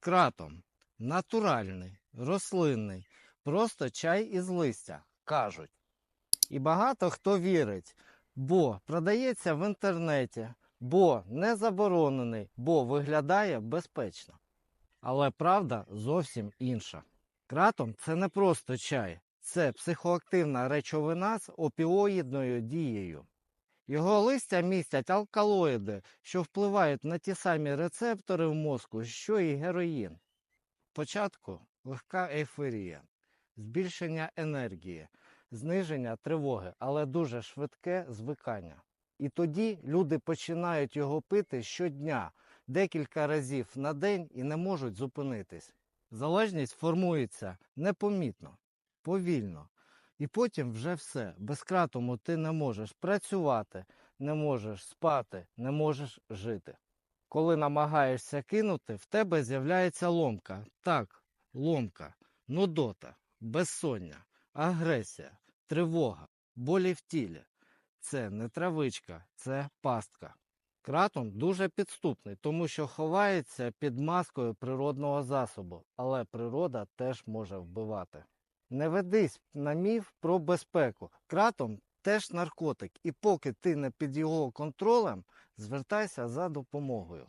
Кратом. Натуральний, рослинний, просто чай із листя, кажуть. І багато хто вірить, бо продається в інтернеті, бо не заборонений, бо виглядає безпечно. Але правда зовсім інша. Кратом це не просто чай, це психоактивна речовина з опіоїдною дією. Його листя містять алкалоїди, що впливають на ті самі рецептори в мозку, що і героїн. Спочатку легка ейфорія, збільшення енергії, зниження тривоги, але дуже швидке звикання. І тоді люди починають його пити щодня, декілька разів на день і не можуть зупинитись. Залежність формується непомітно, повільно. І потім вже все. Без кратому ти не можеш працювати, не можеш спати, не можеш жити. Коли намагаєшся кинути, в тебе з'являється ломка. Так, ломка, нудота, безсоння, агресія, тривога, болі в тілі. Це не травичка, це пастка. Кратон дуже підступний, тому що ховається під маскою природного засобу, але природа теж може вбивати. Не ведись на міф про безпеку. Кратом теж наркотик, і поки ти не під його контролем, звертайся за допомогою.